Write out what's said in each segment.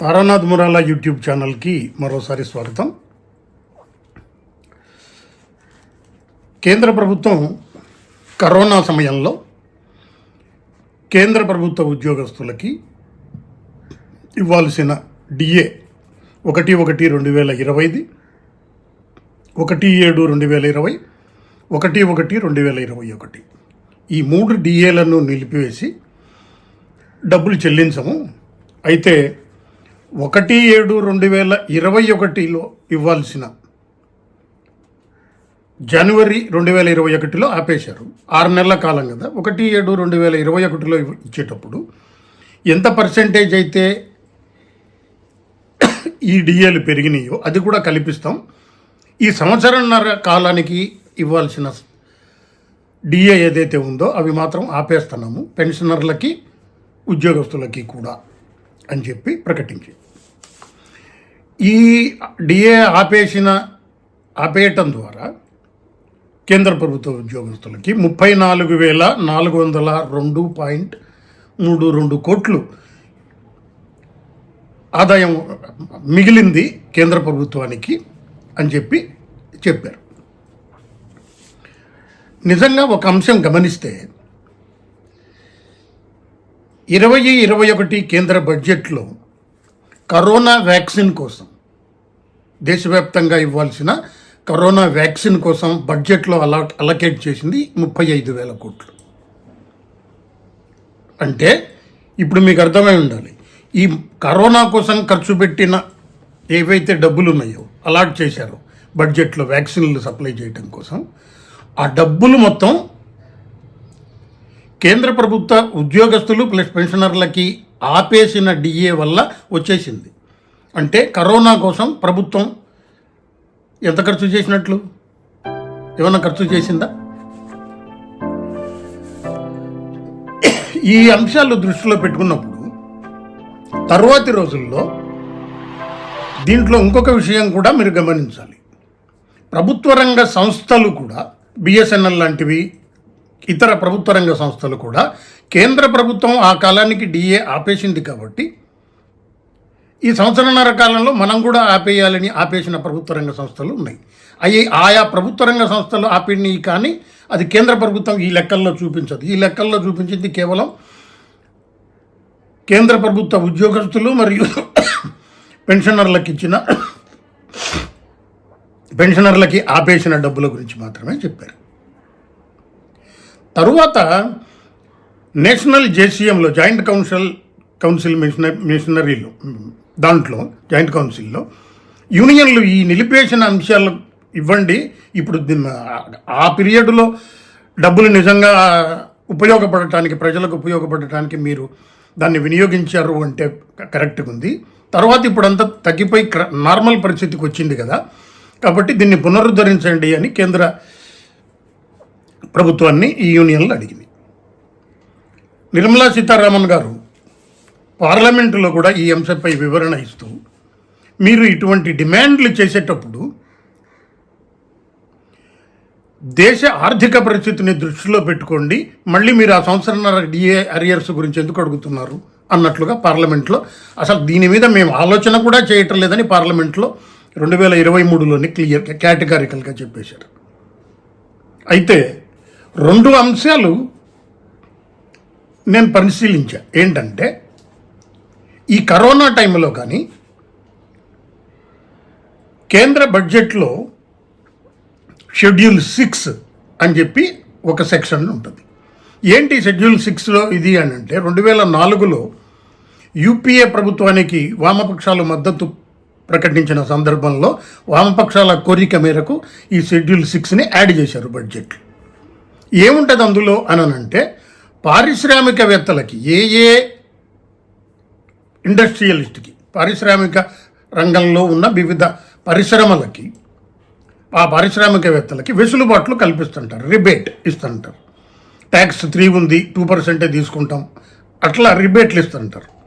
Taranath మురాలా YouTube ఛానల్కి మరోసారి స్వాగతం. కేంద్ర ప్రభుత్వం కరోనా సమయంలో కేంద్ర ప్రభుత్వ ఉద్యోగస్తులకి ఇవ్వాల్సిన డిఏ ఒకటి ఒకటి రెండు వేల ఇరవైది ఒకటి ఏడు రెండు వేల ఇరవై ఒకటి ఒకటి రెండు వేల ఇరవై ఒకటి. ఈ మూడు డిఏలను నిలిపివేసి డబ్బులు చెల్లించము. అయితే ఒకటి ఏడు రెండు వేల ఇరవై ఒకటిలో ఇవ్వాల్సిన జనవరి రెండు వేల ఇరవై ఒకటిలో ఆపేశారు. ఆరు నెలల కాలం కదా. ఒకటి ఏడు రెండు వేల ఇరవై ఒకటిలో ఇచ్చేటప్పుడు ఎంత పర్సెంటేజ్ అయితే ఈ డిఏలు పెరిగినాయో అది కూడా కల్పిస్తాం. ఈ సంవత్సరంన్నర కాలానికి ఇవ్వాల్సిన డిఏ ఏదైతే ఉందో అవి మాత్రం ఆపేస్తున్నాము. పెన్షనర్లకి ఉద్యోగస్తులకి కూడా. అని చెప్పి ప్రకటించింది. ఈ డిఏ ఆపేసిన ఆపేయటం ద్వారా కేంద్ర ప్రభుత్వ ఉద్యోగస్తులకి ముప్పై నాలుగు వేల నాలుగు వందల రెండు పాయింట్ మూడు రెండు కోట్లు ఆదాయం మిగిలింది కేంద్ర ప్రభుత్వానికి అని చెప్పి చెప్పారు. నిజంగా ఒక అంశం గమనిస్తే ఇరవై ఇరవై ఒకటి కేంద్ర బడ్జెట్లో కరోనా వ్యాక్సిన్ కోసం దేశవ్యాప్తంగా ఇవ్వాల్సిన కరోనా వ్యాక్సిన్ కోసం బడ్జెట్లో అలా అలకేట్ చేసింది ముప్పై ఐదు వేల కోట్లు. అంటే ఇప్పుడు మీకు అర్థమై ఉండాలి. ఈ కరోనా కోసం ఖర్చు పెట్టిన ఏవైతే డబ్బులు ఉన్నాయో అలాట్ చేశారో బడ్జెట్లో వ్యాక్సిన్లు సప్లై చేయడం కోసం ఆ డబ్బులు మొత్తం కేంద్ర ప్రభుత్వ ఉద్యోగస్తులు ప్లస్ పెన్షనర్లకి ఆపేసిన డిఏ వల్ల వచ్చేసింది. అంటే కరోనా కోసం ప్రభుత్వం ఎంత ఖర్చు చేసినట్లు? ఏమన్నా ఖర్చు చేసిందా? ఈ అంశాలు దృష్టిలో పెట్టుకున్నప్పుడు తర్వాతి రోజుల్లో దీంట్లో ఇంకొక విషయం కూడా మీరు గమనించాలి. ప్రభుత్వ రంగ సంస్థలు కూడా బిఎస్ఎన్ఎల్ లాంటివి ఇతర ప్రభుత్వ రంగ సంస్థలు కూడా కేంద్ర ప్రభుత్వం ఆ కాలానికి డిఏ ఆపేసింది కాబట్టి ఈ సంవత్సరన్నర కాలంలో మనం కూడా ఆపేయాలని ఆపేసిన ప్రభుత్వ రంగ సంస్థలు ఉన్నాయి. అవి ఆయా ప్రభుత్వ రంగ సంస్థలు ఆపినవి కానీ అది కేంద్ర ప్రభుత్వం ఈ లెక్కల్లో చూపించదు. ఈ లెక్కల్లో చూపించింది కేవలం కేంద్ర ప్రభుత్వ ఉద్యోగస్తులు మరియు పెన్షనర్లకు ఇచ్చిన పెన్షనర్లకి ఆపేసిన డబ్బుల గురించి మాత్రమే చెప్పారు. తరువాత నేషనల్ జేసీఎంలో జాయింట్ కౌన్సిల్ కౌన్సిల్ మిషనరీ మిషనరీలు దాంట్లో జాయింట్ కౌన్సిల్లో యూనియన్లు ఈ నిలిపేసిన అంశాలు ఇవ్వండి. ఇప్పుడు దీన్ని ఆ పీరియడ్లో డబ్బులు నిజంగా ఉపయోగపడటానికి ప్రజలకు ఉపయోగపడటానికి మీరు దాన్ని వినియోగించారు అంటే కరెక్ట్గా ఉంది. తర్వాత ఇప్పుడు అంతా తగ్గిపోయి క్ర- నార్మల్ పరిస్థితికి వచ్చింది కదా. కాబట్టి దీన్ని పునరుద్ధరించండి అని కేంద్ర ప్రభుత్వాన్ని ఈ యూనియన్లు అడిగింది. నిర్మలా సీతారామన్ గారు పార్లమెంటులో కూడా ఈ అంశంపై వివరణ ఇస్తూ మీరు ఇటువంటి డిమాండ్లు చేసేటప్పుడు దేశ ఆర్థిక పరిస్థితిని దృష్టిలో పెట్టుకోండి మళ్ళీ మీరు ఆ సంవత్సరంన్నర డిఏ అరియర్స్ గురించి ఎందుకు అడుగుతున్నారు అన్నట్లుగా పార్లమెంట్లో అసలు దీని మీద మేము ఆలోచన కూడా చేయటం లేదని పార్లమెంట్లో రెండు వేల ఇరవై మూడులోనే క్లియర్ కేటగారికల్గా చెప్పేశారు. అయితే రెండు అంశాలు నేను పరిశీలించా. ఏంటంటే ఈ కరోనా టైంలో కానీ కేంద్ర బడ్జెట్లో షెడ్యూల్ సిక్స్ అని చెప్పి ఒక సెక్షన్ ఉంటుంది. ఏంటి షెడ్యూల్ సిక్స్లో ఇది అని అంటే రెండు వేల నాలుగులో యూపీఏ ప్రభుత్వానికి వామపక్షాలు మద్దతు ప్రకటించిన సందర్భంలో వామపక్షాల కోరిక మేరకు ఈ షెడ్యూల్ సిక్స్ని యాడ్ చేశారు బడ్జెట్. ఏముంటుంది అందులో అని అంటే పారిశ్రామికవేత్తలకి ఏ ఏ ఇండస్ట్రియలిస్ట్కి పారిశ్రామిక రంగంలో ఉన్న వివిధ పరిశ్రమలకి ఆ పారిశ్రామికవేత్తలకి వెసులుబాట్లు కల్పిస్తుంటారు రిబేట్ ఇస్తుంటారు. ట్యాక్స్ త్రీ ఉంది టూ పర్సెంటే తీసుకుంటాం అట్లా రిబేట్లు ఇస్తుంటారు.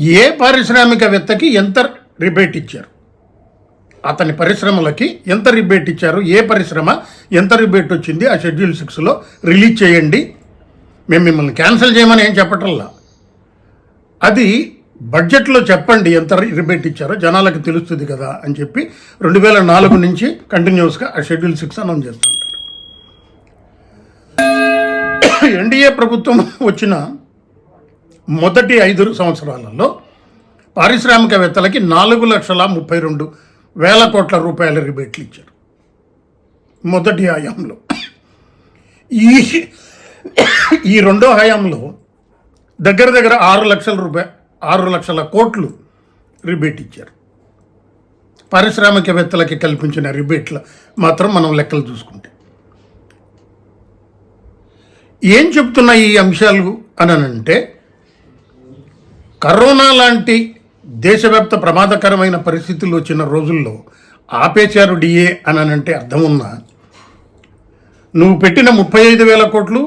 ఏ పారిశ్రామికవేత్తకి ఎంత రిబేట్ ఇచ్చారు? అతని పరిశ్రమలకి ఎంత రిబేట్ ఇచ్చారు ఏ పరిశ్రమ ఎంత రిబేట్ వచ్చింది ఆ షెడ్యూల్ సిక్స్లో రిలీజ్ చేయండి. మేము మిమ్మల్ని క్యాన్సిల్ చేయమని ఏం చెప్పటంలా. అది బడ్జెట్లో చెప్పండి ఎంత రిబేట్ ఇచ్చారో జనాలకు తెలుస్తుంది కదా అని చెప్పి రెండు వేల నాలుగు నుంచి కంటిన్యూస్గా ఆ షెడ్యూల్ సిక్స్ అనౌన్స్ చేస్తుంటారు ఎన్డీఏ ప్రభుత్వం వచ్చిన మొదటి ఐదు సంవత్సరాలలో పారిశ్రామికవేత్తలకి నాలుగు లక్షల ముప్పై రెండు వేల కోట్ల రూపాయల రిబేట్లు ఇచ్చారు మొదటి హయాంలో. ఈ ఈ రెండో హయాంలో దగ్గర దగ్గర ఆరు లక్షల రూపాయ ఆరు లక్షల కోట్లు రిబేట్ ఇచ్చారు పారిశ్రామికవేత్తలకి కల్పించిన రిబేట్లు మాత్రం మనం లెక్కలు చూసుకుంటే. ఏం చెప్తున్నాయి ఈ అంశాలు అని అంటే కరోనా లాంటి దేశవ్యాప్త ప్రమాదకరమైన పరిస్థితులు వచ్చిన రోజుల్లో ఆపేశారు డిఏ అని అంటే అర్థం ఉన్నా నువ్వు పెట్టిన ముప్పై ఐదు వేల కోట్లు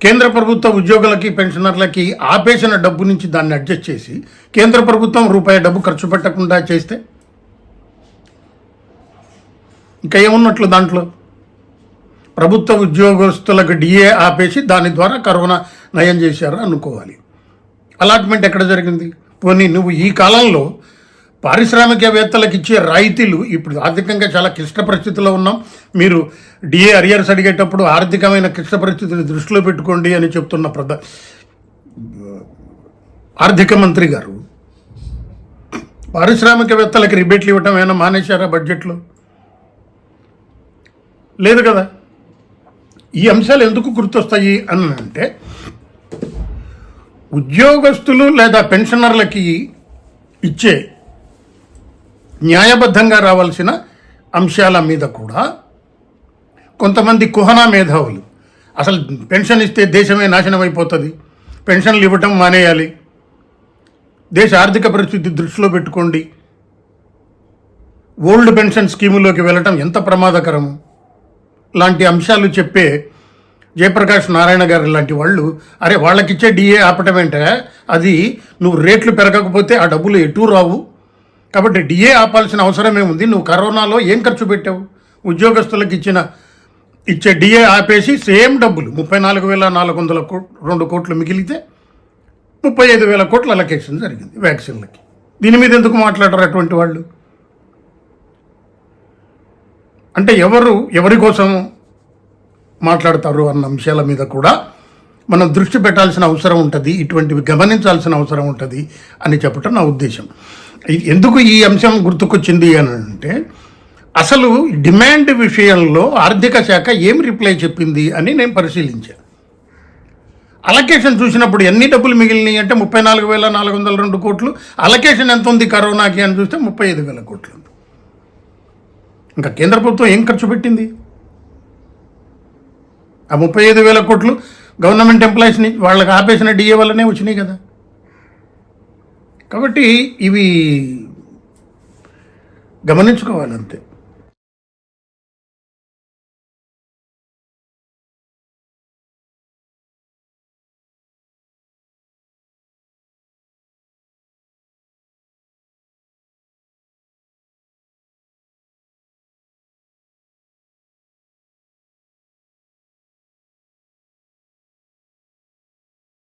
కేంద్ర ప్రభుత్వ ఉద్యోగులకి పెన్షనర్లకి ఆపేసిన డబ్బు నుంచి దాన్ని అడ్జస్ట్ చేసి కేంద్ర ప్రభుత్వం రూపాయి డబ్బు ఖర్చు పెట్టకుండా చేస్తే? ఇంకా ఏమున్నట్లు దాంట్లో? ప్రభుత్వ ఉద్యోగస్తులకు డిఏ ఆపేసి దాని ద్వారా కరోనా నయం చేశారు అనుకోవాలి. అలాట్మెంట్ ఎక్కడ జరిగింది? పోనీ నువ్వు ఈ కాలంలో పారిశ్రామికవేత్తలకు ఇచ్చే రాయితీలు ఇప్పుడు ఆర్థికంగా చాలా క్లిష్ట పరిస్థితిలో ఉన్నాం. మీరు డిఏ అరియర్స్ అడిగేటప్పుడు ఆర్థికమైన క్లిష్ట పరిస్థితిని దృష్టిలో పెట్టుకోండి అని చెప్తున్న ప్రధా ఆర్థిక మంత్రి గారు పారిశ్రామికవేత్తలకు రిబేట్లు ఇవ్వటం ఏమైనా మానేశారా బడ్జెట్లో? లేదు కదా? ఈ అంశాలు ఎందుకు గుర్తొస్తాయి అని అంటే ఉద్యోగస్తులు లేదా పెన్షనర్లకి ఇచ్చే న్యాయబద్ధంగా రావాల్సిన అంశాల మీద కూడా కొంతమంది కుహనా మేధావులు. అసలు పెన్షన్ ఇస్తే దేశమే నాశనం అయిపోతుంది. పెన్షన్లు ఇవ్వటం మానేయాలి. దేశ ఆర్థిక పరిస్థితి దృష్టిలో పెట్టుకోండి. ఓల్డ్ పెన్షన్ స్కీములోకి వెళ్ళటం ఎంత ప్రమాదకరము లాంటి అంశాలు చెప్పే జయప్రకాష్ నారాయణ గారు లాంటి వాళ్ళు అరే వాళ్ళకిచ్చే డిఏ ఆపటం ఏంటే? అది నువ్వు రేట్లు పెరగకపోతే ఆ డబ్బులు ఎటు రావు? కాబట్టి డిఏ ఆపాల్సిన అవసరమే ఉంది నువ్వు కరోనాలో ఏం ఖర్చు పెట్టావు? ఉద్యోగస్తులకు ఇచ్చిన ఇచ్చే డిఏ ఆపేసి సేమ్ డబ్బులు ముప్పై నాలుగు వేల నాలుగు వందల కో రెండు కోట్లు మిగిలితే ముప్పై ఐదు వేల కోట్ల అలకేషన్ జరిగింది వ్యాక్సిన్లకి. దీని మీద ఎందుకు మాట్లాడరు అటువంటి వాళ్ళు? అంటే ఎవరు ఎవరి కోసం మాట్లాడతారు అన్న అంశాల మీద కూడా మనం దృష్టి పెట్టాల్సిన అవసరం ఉంటుంది ఇటువంటివి గమనించాల్సిన అవసరం ఉంటుంది అని చెప్పటం నా ఉద్దేశం. ఎందుకు ఈ అంశం గుర్తుకొచ్చింది అని అంటే అసలు డిమాండ్ విషయంలో ఆర్థిక శాఖ ఏం రిప్లై చెప్పింది అని నేను పరిశీలించాను అలకేషన్ చూసినప్పుడు ఎన్ని డబ్బులు మిగిలినాయి అంటే ముప్పై నాలుగు వేల నాలుగు వందల రెండు కోట్లు అలకేషన్ ఎంత ఉంది కరోనాకి అని చూస్తే ముప్పై ఐదు వేల కోట్లు ఉంది. ఇంకా కేంద్ర ప్రభుత్వం ఏం ఖర్చు పెట్టింది? ఆ ముప్పై ఐదు వేల కోట్లు గవర్నమెంట్ ఎంప్లాయీస్ని వాళ్ళకి ఆపేసిన డిఏ వల్లనే వచ్చినాయి కదా. కాబట్టి ఇవి గమనించుకోవాలంతే.